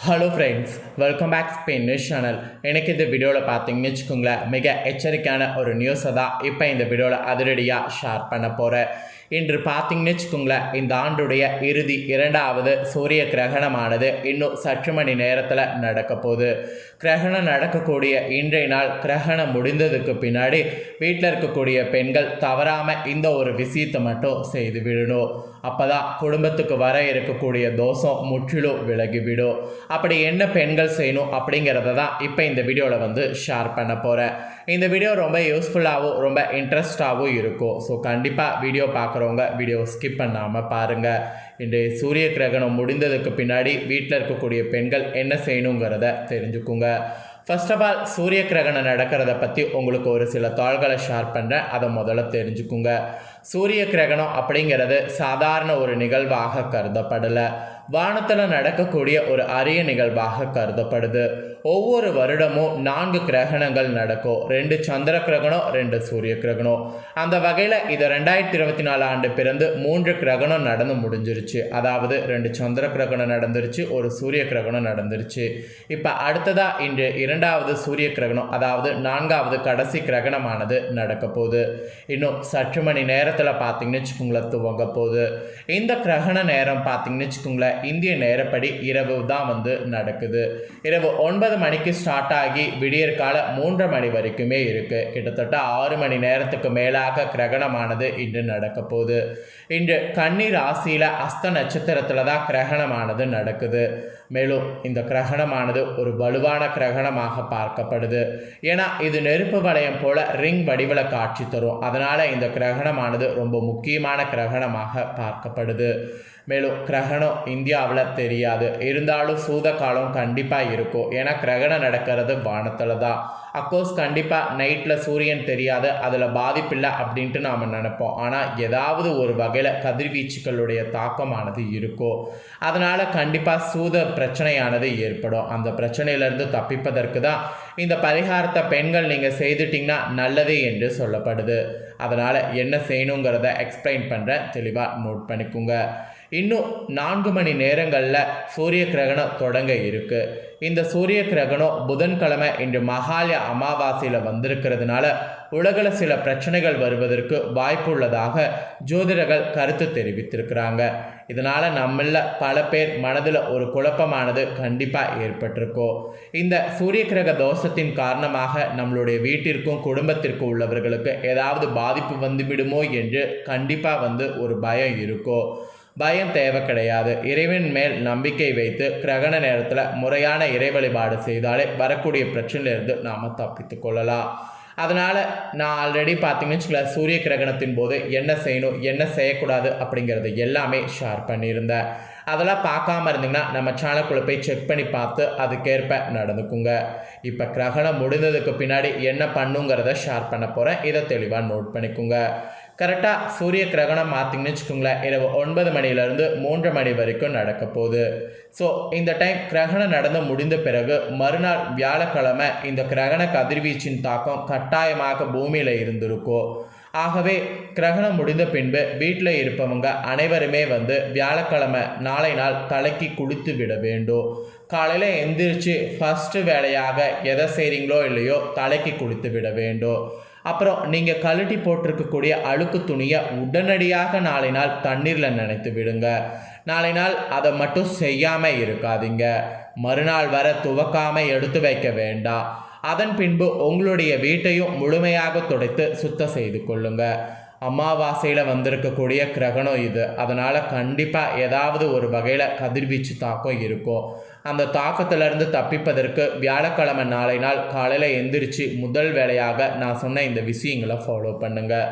Hello friends welcome back Spain news channel எனக்கு இந்த வீடியோவில் பார்த்தீங்கன்னு வச்சுக்கோங்களேன் மிக எச்சரிக்கையான ஒரு நியூஸை தான் இப்போ இந்த வீடியோவில் அதிரடியாக ஷேர் பண்ண போகிறேன் இன்று பார்த்தீங்கன்னு வச்சுக்கோங்களேன் இந்த ஆண்டுடைய இறுதி இரண்டாவது சூரிய கிரகணமானது இன்னும் சற்று மணி நேரத்தில் நடக்க போகுது. கிரகணம் நடக்கக்கூடிய இன்றைய நாள் கிரகணம் முடிந்ததுக்கு பின்னாடி வீட்டில் இருக்கக்கூடிய பெண்கள் தவறாமல் இந்த ஒரு விஷயத்தை மட்டும் செய்து விடணும். அப்போ தான் குடும்பத்துக்கு வர இருக்கக்கூடிய தோஷம் முற்றிலும் விலகிவிடும். அப்படி என்ன பெண்கள் செய்யணும் அப்படிங்கிறத தான் இப்போ இந்த வீடியோவில் வந்து ஷேர் பண்ண போகிறேன் இந்த வீடியோ ரொம்ப யூஸ்ஃபுல்லாகவும் ரொம்ப இன்ட்ரெஸ்டாகவும் இருக்கும். ஸோ கண்டிப்பாக வீடியோ பார்க்குறவங்க வீடியோ ஸ்கிப் பண்ணாமல் பாருங்கள் இன்றைய சூரிய கிரகணம் முடிந்ததுக்கு பின்னாடி வீட்டில் இருக்கக்கூடிய பெண்கள் என்ன செய்யணுங்கிறத தெரிஞ்சுக்குங்க. ஃபர்ஸ்ட் ஆஃப் ஆல் சூரிய கிரகணம் நடக்கிறத பற்றி உங்களுக்கு ஒரு சில தாள்களை ஷேர் பண்ணுறேன் அதை முதல்ல தெரிஞ்சுக்குங்க. சூரிய கிரகணம் அப்படிங்கிறது சாதாரண ஒரு நிகழ்வாக கருதப்படலை. வானத்தில் நடக்கக்கூடிய ஒரு அரிய நிகழ்வாக கருதப்படுது. ஒவ்வொரு வருடமும் நான்கு கிரகணங்கள் நடக்கும். ரெண்டு சந்திர கிரகணம் ரெண்டு சூரிய கிரகணம். அந்த வகையில் இது ரெண்டாயிரத்தி இருபத்தி நாலு ஆண்டு பிறந்து மூன்று கிரகணம் நடந்து முடிஞ்சிருச்சு. அதாவது ரெண்டு சந்திர கிரகணம் நடந்துருச்சு ஒரு சூரிய கிரகணம் நடந்துருச்சு. இப்போ அடுத்ததாக இன்று இரண்டாவது சூரிய கிரகணம் அதாவது நான்காவது கடைசி கிரகணமானது நடக்க போகுது. இன்னும் சற்று மணி நேரத்தில் பார்த்தீங்கன்னு வச்சுக்கோங்களேன் துவங்க போகுது. இந்த கிரகண நேரம் பார்த்தீங்கன்னு வச்சுக்கோங்களேன் இந்திய நேரப்படி இரவு தான் வந்து நடக்குது. இரவு ஒன்பது மணிக்கு ஸ்டார்ட் ஆகி விடியற்கால மூன்று மணி வரைக்குமே இருக்குது கிட்டத்தட்ட ஆறு மணி நேரத்துக்கு மேலாக கிரகணமானது இன்று நடக்க போகுது. இன்று கன்னி ராசியில் அஸ்த நட்சத்திரத்தில் தான் கிரகணமானது நடக்குது. மேலும் இந்த கிரகணமானது ஒரு வலுவான கிரகணமாக பார்க்கப்படுது. ஏன்னா இது நெருப்பு வளையம் போல ரிங் வடிவில் காட்சி தரும். அதனால் இந்த கிரகணமானது ரொம்ப முக்கியமான கிரகணமாக பார்க்கப்படுது. மேலும் கிரகணம் இந்தியாவில் தெரியாது. இருந்தாலும் சூத காலம் கண்டிப்பாக இருக்கும். ஏன்னா கிரகணம் நடக்கிறது வானத்தில் தான். அக்கோர்ஸ் கண்டிப்பாக நைட்டில் சூரியன் தெரியாது. அதில் பாதிப்பில்லை அப்படின்ட்டு நாம் நினைப்போம். ஆனால் ஏதாவது ஒரு வகையில் கதிர்வீச்சுகளுடைய தாக்கமானது இருக்கும். அதனால் கண்டிப்பாக சூத பிரச்சனையானது ஏற்படும். அந்த பிரச்சனையிலேருந்து தப்பிப்பதற்கு தான் இந்த பரிகாரத்தை பெண்கள் நீங்கள் செய்துட்டிங்கன்னா நல்லது என்று சொல்லப்படுது. அதனால் என்ன செய்யணுங்கிறத எக்ஸ்பிளைன் பண்ணுறேன் தெளிவாக நோட் பண்ணிக்கோங்க. இன்னும் நான்கு மணி நேரங்களில் சூரிய கிரகணம் தொடங்க இருக்கு. இந்த சூரிய கிரகணம் புதன்கிழமை இன்று மகாலய அமாவாசையில் வந்திருக்கிறதுனால உலகில் சில பிரச்சனைகள் வருவதற்கு வாய்ப்பு உள்ளதாக ஜோதிடர்கள் கருத்து தெரிவித்திருக்கிறாங்க. இதனால் நம்மள பல பேர் மனதில் ஒரு குழப்பமானது கண்டிப்பாக ஏற்பட்டிருக்கோம் இந்த சூரிய கிரக தோஷத்தின் காரணமாக நம்மளுடைய வீட்டிற்கும் குடும்பத்திற்கும் உள்ளவர்களுக்கு ஏதாவது பாதிப்பு வந்துவிடுமோ என்று கண்டிப்பாக வந்து ஒரு பயம் இருக்கும் பயம் தேவை கிடையாது இறைவன் மேல் நம்பிக்கை வைத்து கிரகண நேரத்தில் முறையான இறை வழிபாடு செய்தாலே வரக்கூடிய பிரச்சனையிலிருந்து நாம் தப்பித்து கொள்ளலாம். அதனால் நான் ஆல்ரெடி பார்த்தீங்கன்னு வச்சுக்கல சூரிய கிரகணத்தின் போது என்ன செய்யணும் என்ன செய்யக்கூடாது அப்படிங்கிறது எல்லாமே ஷேர் பண்ணியிருந்தேன். அதெல்லாம் பார்க்காம இருந்தீங்கன்னா நம்ம சேனலுக்குள்ளே போய் செக் பண்ணி பார்த்து அதுக்கேற்ப நடந்துக்குங்க. இப்போ கிரகணம் முடிந்ததுக்கு பின்னாடி என்ன பண்ணுங்கிறத ஷேர் பண்ண போகிறேன் இதை தெளிவாக நோட் பண்ணிக்கோங்க. கரெக்டாக சூரிய கிரகணம் மாற்றிங்கன்னு வச்சுக்கோங்களேன். இரவு ஒன்பது மணிலேருந்து மூன்று மணி வரைக்கும் நடக்க போகுது. ஸோ இந்த டைம் கிரகணம் நடந்து முடிந்த பிறகு மறுநாள் வியாழக்கிழமை இந்த கிரகண கதிர்வீச்சின் தாக்கம் கட்டாயமாக பூமியில் இருந்திருக்கும் ஆகவே கிரகணம் முடிந்த பின்பு வீட்டில் இருப்பவங்க அனைவருமே வந்து வியாழக்கிழமை நாளை நாள் தலைக்கு குளித்து விட வேண்டும். காலையில் எந்திரிச்சு ஃபஸ்ட்டு வேலையாக எதை செய்கிறீங்களோ இல்லையோ தலைக்கு குளித்து விட வேண்டும். அப்புறம் நீங்கள் கழட்டி போட்டிருக்கக்கூடிய அழுக்கு துணியை உடனடியாக நாளை நாள் தண்ணீரில் நினைத்து விடுங்க. நாளை நாள் அதை மட்டும் செய்யாமல் இருக்காதீங்க. மறுநாள் வர துவக்காமல் எடுத்து வைக்க வேண்டாம். அதன் பின்பு உங்களுடைய வீட்டையும் முழுமையாக துடைத்து சுத்தம் செய்து கொள்ளுங்க. அமாவாசையில் வந்திருக்கக்கூடிய கிரகணம் இது. அதனால் கண்டிப்பாக ஏதாவது ஒரு வகையில் கதிர்வீச்சு தாக்கம் இருக்கும். அந்த தாக்கத்திலிருந்து தப்பிப்பதற்கு வியாழக்கிழமை நாளை நாள் காலையில் எந்திரிச்சு முதல் வேலையாக நான் சொன்ன இந்த விஷயங்களை ஃபாலோ பண்ணுங்கள்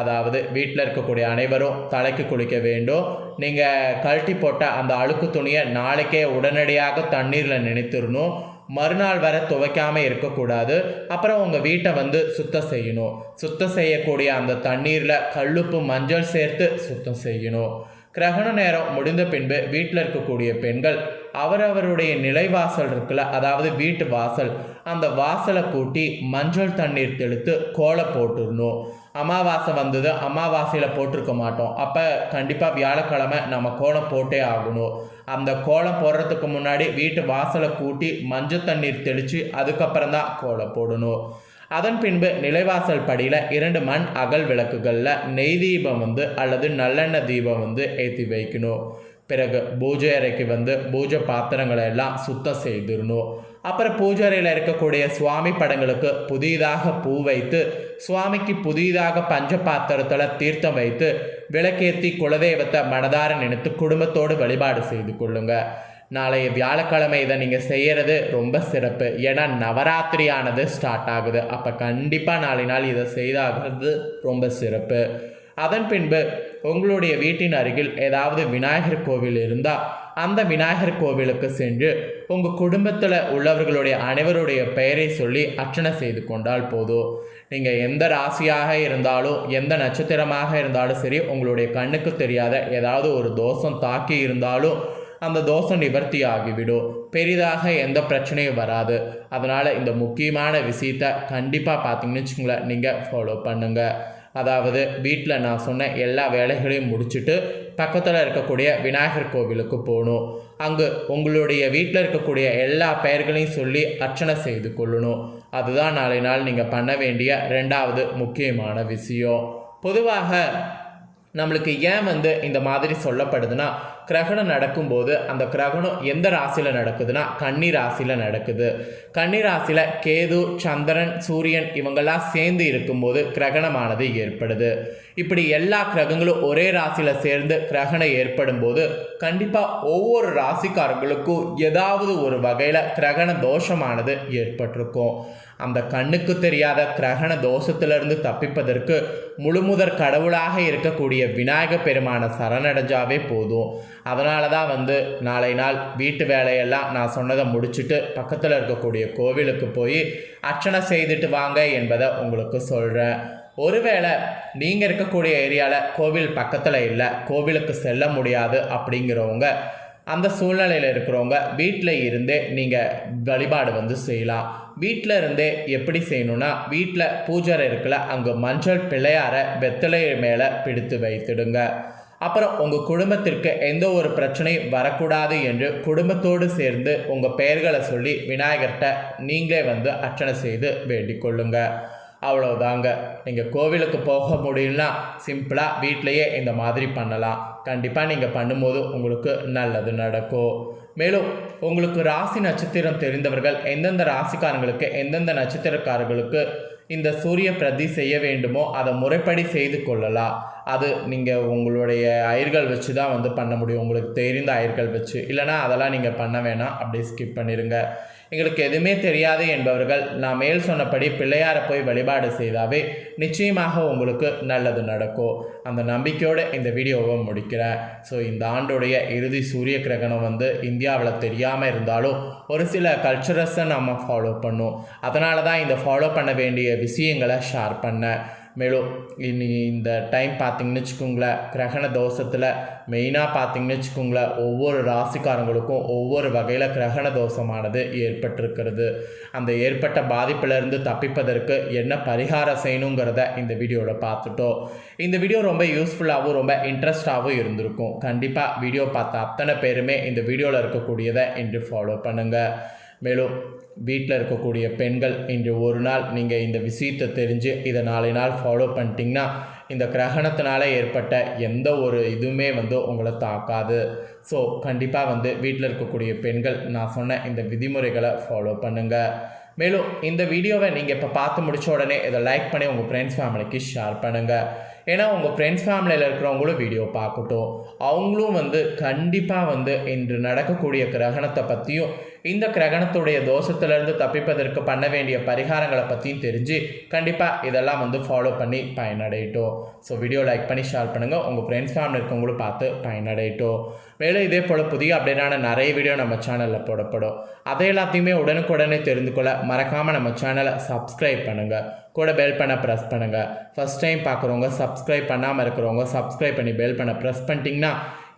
அதாவது வீட்டில் இருக்கக்கூடிய அனைவரும் தலைக்கு குளிக்க வேண்டும். நீங்கள் கழட்டி போட்ட அந்த அழுக்கு துணியை நாளைக்கே உடனடியாக தண்ணீரில் நினைத்திடணும் மறுநாள் வர துவைக்காமல் இருக்கக்கூடாது. அப்புறம் உங்கள் வீட்டை வந்து சுத்தம் செய்யணும். சுத்தம் செய்யக்கூடிய அந்த தண்ணீரில் கல்லுப்பு மஞ்சள் சேர்த்து சுத்தம் செய்யணும். கிரகண நேரம் முடிந்த பின்பு வீட்டில் இருக்கக்கூடிய பெண்கள் அவரவருடைய நிலைவாசல் இருக்குல்ல அதாவது வீட்டு வாசல் அந்த வாசலை கூட்டி மஞ்சள் தண்ணீர் தெளித்து கோலை போட்டுடணும். அமாவாசை வந்தது அமாவாசையில் போட்டிருக்க மாட்டோம். அப்போ கண்டிப்பாக வியாழக்கிழமை நம்ம கோலம் போட்டே ஆகணும். அந்த கோலம் போடுறதுக்கு முன்னாடி வீட்டு வாசலை கூட்டி மஞ்சள் தண்ணீர் தெளித்து அதுக்கப்புறம் தான் கோலம் போடணும். அதன் பின்பு நிலைவாசல் படியில் இரண்டு மண் அகல் விளக்குகளில் நெய் தீபம் வந்து அல்லது நல்லெண்ணெய் தீபம் வந்து ஏற்றி வைக்கணும். பிறகு பூஜை அறைக்கு வந்து பூஜை பாத்திரங்களை எல்லாம் சுத்தம் செய்திடணும் அப்புறம் பூஜை அறையில் இருக்கக்கூடிய சுவாமி படங்களுக்கு புதிதாக பூ வைத்து சுவாமிக்கு புதிதாக பஞ்ச பாத்திரத்தில் தீர்த்தம் வைத்து விளக்கேற்றி குலதெய்வத்தை மனதார நினைத்து குடும்பத்தோடு வழிபாடு செய்து கொள்ளுங்க. நாளைய வியாழக்கிழமை இதை நீங்கள் செய்கிறது ரொம்ப சிறப்பு. ஏன்னா நவராத்திரியானது ஸ்டார்ட் ஆகுது. அப்போ கண்டிப்பாக நாளை நாள் இதை செய்தாகிறது ரொம்ப சிறப்பு. அதன் பின்பு உங்களுடைய வீட்டின் அருகில் ஏதாவது விநாயகர் கோவில் இருந்தால் அந்த விநாயகர் கோவிலுக்கு சென்று உங்கள் குடும்பத்தில் உள்ளவர்களுடைய அனைவருடைய பெயரை சொல்லி அர்ச்சனை செய்து கொண்டால் போதும். நீங்கள் எந்த ராசியாக இருந்தாலும் எந்த நட்சத்திரமாக இருந்தாலும் சரி உங்களுடைய கண்ணுக்கு தெரியாத ஏதாவது ஒரு தோஷம் தாக்கி இருந்தாலும் அந்த தோஷம் நிவர்த்தி ஆகிவிடும். பெரிதாக எந்த பிரச்சனையும் வராது. அதனால் இந்த முக்கியமான விஷயத்தை கண்டிப்பாக பார்த்தீங்கன்னு வச்சுங்களேன் நீங்கள் ஃபாலோ பண்ணுங்கள் அதாவது வீட்டில் நான் சொன்ன எல்லா வேலைகளையும் முடிச்சுட்டு பக்கத்தில் இருக்கக்கூடிய விநாயகர் கோவிலுக்கு போகணும். அங்கு உங்களுடைய வீட்டில் இருக்கக்கூடிய எல்லா பெயர்களையும் சொல்லி அர்ச்சனை செய்து கொள்ளணும். அதுதான் நாளை நாள் நீங்கள் பண்ண வேண்டிய ரெண்டாவது முக்கியமான விஷயம். பொதுவாக நம்மளுக்கு ஏன் வந்து இந்த மாதிரி சொல்லப்படுதுன்னா கிரகணம் நடக்கும்போது அந்த கிரகணம் எந்த ராசியில் நடக்குதுன்னா கன்னி ராசியில் நடக்குது. கன்னி ராசியில் கேது சந்திரன் சூரியன் இவங்கெல்லாம் சேர்ந்து இருக்கும்போது கிரகணமானது ஏற்படுது. இப்படி எல்லா கிரகங்களும் ஒரே ராசியில் சேர்ந்து கிரகணம் ஏற்படும் போது கண்டிப்பாக ஒவ்வொரு ராசிக்காரங்களுக்கும் ஏதாவது ஒரு வகையில் கிரகண தோஷமானது ஏற்பட்டிருக்கும். அந்த கண்ணுக்கு தெரியாத கிரகண தோஷத்திலிருந்து தப்பிப்பதற்கு முழுமுதற் கடவுளாக இருக்கக்கூடிய விநாயக பெருமான சரணடைஞ்சாவே போதும். அதனால தான் வந்து நாளை நாள் வீட்டு வேலையெல்லாம் நான் சொன்னதை முடிச்சுட்டு பக்கத்தில் இருக்கக்கூடிய கோவிலுக்கு போய் அர்ச்சனை செய்துட்டு வாங்க என்பதை உங்களுக்கு சொல்கிறேன் ஒருவேளை நீங்கள் இருக்கக்கூடிய ஏரியாவில் கோவில் பக்கத்தில் இல்லை கோவிலுக்கு செல்ல முடியாது அப்படிங்கிறவங்க அந்த சூழ்நிலையில் இருக்கிறவங்க வீட்டில் இருந்தே நீங்கள் வழிபாடு வந்து செய்யலாம். வீட்டில் இருந்தே எப்படி செய்யணும்னா வீட்டில் பூஜை இருக்கல அங்கே மஞ்சள் பிள்ளையாரை வெத்தலை மேலே பிடித்து வைத்துடுங்க. அப்புறம் உங்கள் குடும்பத்திற்கு எந்த ஒரு பிரச்சனையும் வரக்கூடாது என்று குடும்பத்தோடு சேர்ந்து உங்கள் பெயர்களை சொல்லி விநாயகர்கிட்ட நீங்களே வந்து அர்ச்சனை செய்து வேண்டிக் கொள்ளுங்கள் அவ்வளோதாங்க நீங்கள் கோவிலுக்கு போக முடியும்னா சிம்பிளாக வீட்டிலையே இந்த மாதிரி பண்ணலாம். கண்டிப்பாக நீங்கள் பண்ணும்போது உங்களுக்கு நல்லது நடக்கும். மேலும் உங்களுக்கு ராசி நட்சத்திரம் தெரிந்தவர்கள் எந்தெந்த ராசிக்காரங்களுக்கு எந்தெந்த நட்சத்திரக்காரர்களுக்கு இந்த சூரிய பிரதி செய்ய வேண்டுமோ அதை முறைப்படி செய்து கொள்ளலாம். அது நீங்கள் உங்களுடைய அயிர்கள் வச்சு தான் வந்து பண்ண முடியும். உங்களுக்கு தெரிந்த அயிர்கள் வச்சு. இல்லைனா அதெல்லாம் நீங்கள் பண்ண வேணாம். அப்படியே ஸ்கிப் பண்ணிடுங்க எங்களுக்கு எதுவுமே தெரியாது என்பவர்கள் நான் மேல் சொன்னபடி பிள்ளையாரை போய் வழிபாடு செய்தாவே நிச்சயமாக உங்களுக்கு நல்லது நடக்கும் அந்த நம்பிக்கையோடு இந்த வீடியோவை முடிக்கிறேன். ஸோ இந்த ஆண்டுடைய இறுதி சூரிய கிரகணம் வந்து இந்தியாவில் தெரியாமல் இருந்தாலும் ஒரு சில கல்ச்சரஸை நம்ம ஃபாலோ பண்ணோம். அதனால தான் இந்த ஃபாலோ பண்ண வேண்டிய விஷயங்களை ஷேர் பண்ணேன். மேலும் இனி இந்த டைம் பார்த்திங்கன்னு வச்சுக்கோங்களேன் கிரகண தோஷத்தில் மெயினாக பார்த்திங்கன்னு வச்சுக்கோங்களேன் ஒவ்வொரு ராசிக்காரங்களுக்கும் ஒவ்வொரு வகையில் கிரகண தோஷமானது ஏற்பட்டிருக்கிறது. அந்த ஏற்பட்ட பாதிப்பிலிருந்து தப்பிப்பதற்கு என்ன பரிகாரம் செய்யணுங்கிறத இந்த வீடியோவில் பார்த்துட்டோம். இந்த வீடியோ ரொம்ப யூஸ்ஃபுல்லாகவும் ரொம்ப இன்ட்ரெஸ்டாகவும் இருந்திருக்கும். கண்டிப்பாக வீடியோ பார்த்த அத்தனை பேருமே இந்த வீடியோவில் இருக்கக்கூடியதை இன்று ஃபாலோ பண்ணுங்கள் மேலும் வீட்டில் இருக்கக்கூடிய பெண்கள் இன்று ஒரு நாள் நீங்கள் இந்த விஷயத்தை தெரிஞ்சு இதை நாளை நாள் ஃபாலோ பண்ணிட்டீங்கன்னா இந்த கிரகணத்தினால ஏற்பட்ட எந்த ஒரு இதுவுமே வந்து உங்களை தாக்காது. ஸோ கண்டிப்பாக வந்து வீட்டில் இருக்கக்கூடிய பெண்கள் நான் சொன்ன இந்த விதிமுறைகளை ஃபாலோ பண்ணுங்கள் மேலும் இந்த வீடியோவை நீங்கள் இப்போ பார்த்து முடித்த உடனே இதை லைக் பண்ணி உங்கள் ஃப்ரெண்ட்ஸ் ஃபேமிலிக்கு ஷேர் பண்ணுங்கள் ஏன்னா உங்கள் ஃப்ரெண்ட்ஸ் ஃபேமிலியில் இருக்கிறவங்களும் வீடியோ பார்க்கட்டும். அவங்களும் வந்து கண்டிப்பாக வந்து இன்று நடக்கக்கூடிய கிரகணத்தை பற்றியும் இந்த கிரகணத்துடைய தோஷத்திலிருந்து தப்பிப்பதற்கு பண்ண வேண்டிய பரிகாரங்களை பற்றியும் தெரிஞ்சு கண்டிப்பாக இதெல்லாம் வந்து ஃபாலோ பண்ணி பயனடையட்டும். ஸோ வீடியோ லைக் பண்ணி ஷேர் பண்ணுங்கள் உங்கள் ஃப்ரெண்ட்ஸ் ஃபேமிலி இருக்கவங்களும் பார்த்து பயனடையட்டும். மேலும் இதே போல் புதிய அப்டேட்டான நிறைய வீடியோ நம்ம சேனலில் போடப்படும். அதை எல்லாத்தையுமே உடனுக்குடனே தெரிந்து கொள்ள மறக்காமல் நம்ம சேனலை சப்ஸ்கிரைப் பண்ணுங்கள் கூட பெல் பண்ண ப்ரெஸ் பண்ணுங்கள் ஃபஸ்ட் டைம் பார்க்குறவங்க சப்ஸ்கிரைப் பண்ணாமல் இருக்கிறவங்க சப்ஸ்கிரைப் பண்ணி பெல் பண்ண ப்ரெஸ் பண்ணிட்டீங்கன்னா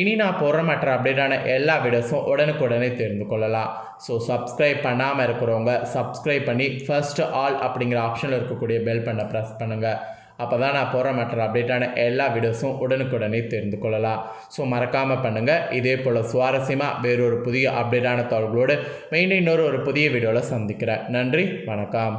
இனி நான் போடுற மற்ற அப்டேட்டான எல்லா வீடியோஸும் உடனுக்குடனே தெரிந்து கொள்ளலாம். ஸோ சப்ஸ்கிரைப் பண்ணாமல் இருக்கிறவங்க சப்ஸ்கிரைப் பண்ணி ஃபர்ஸ்ட் ஆல் அப்படிங்கிற ஆப்ஷனில் இருக்கக்கூடிய பெல் பண்ண ப்ரெஸ் பண்ணுங்கள் அப்போ தான் நான் போகிற மற்ற அப்டேட்டான எல்லா வீடியோஸும் உடனுக்குடனே தெரிந்து கொள்ளலாம். ஸோ மறக்காமல் பண்ணுங்கள் இதே போல் சுவாரஸ்யமாக வேறொரு புதிய அப்டேட்டான தகவல்களோடு மீண்டும் இன்னொரு ஒரு புதிய வீடியோவில் சந்திக்கிறேன். நன்றி வணக்கம்.